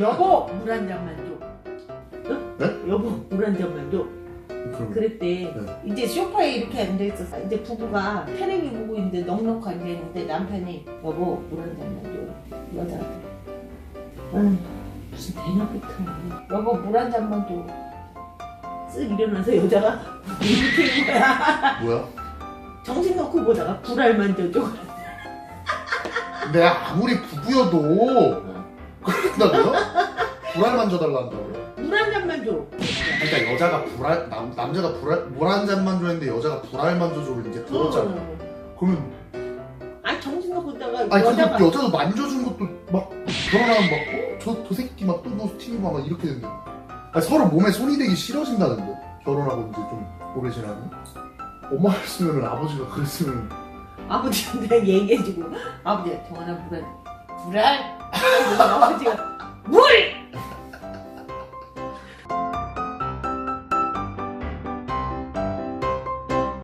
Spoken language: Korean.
여보 물 한 잔만 줘. 응? 네? 여보 물 한 잔만 줘. 그럼 그랬대. 네. 이제 소파에 이렇게 앉아 있었어. 이제 부부가 테레비 보고 있는데 넉넉하게 앉아 있는데 남편이 여보 물 한 잔만 줘. 여자한테. 아유 무슨 대낮부터 여보 물 한 잔만 줘. 쓱 일어나서 여자가 이렇게 인 거야. 뭐야? 정신 놓고 보다가 불알 만 져줘. 내가 아무리 부부여도 그 물 한 잔만 줘. 그러니까 여자가 불알 남, 남자가 불알 물 한 잔만 줬는데 여자가 불알 만져줘를 이제 들었잖아. 응. 그러면 아 정신 놓고 있다가 아니 근데 여자가 여자도 만져준 것도 막 결혼하면 막저저 새끼 막 뜬거 튀기고 막 이렇게 된대. 아니, 서로 몸에 손이 되기 싫어진다는데 결혼하고 이제 좀 오래 지나면 엄마가 했으면 아버지가 그랬으면 아버지한테 얘기해주고 아버지가 정하나 불알 불알 아버지가 물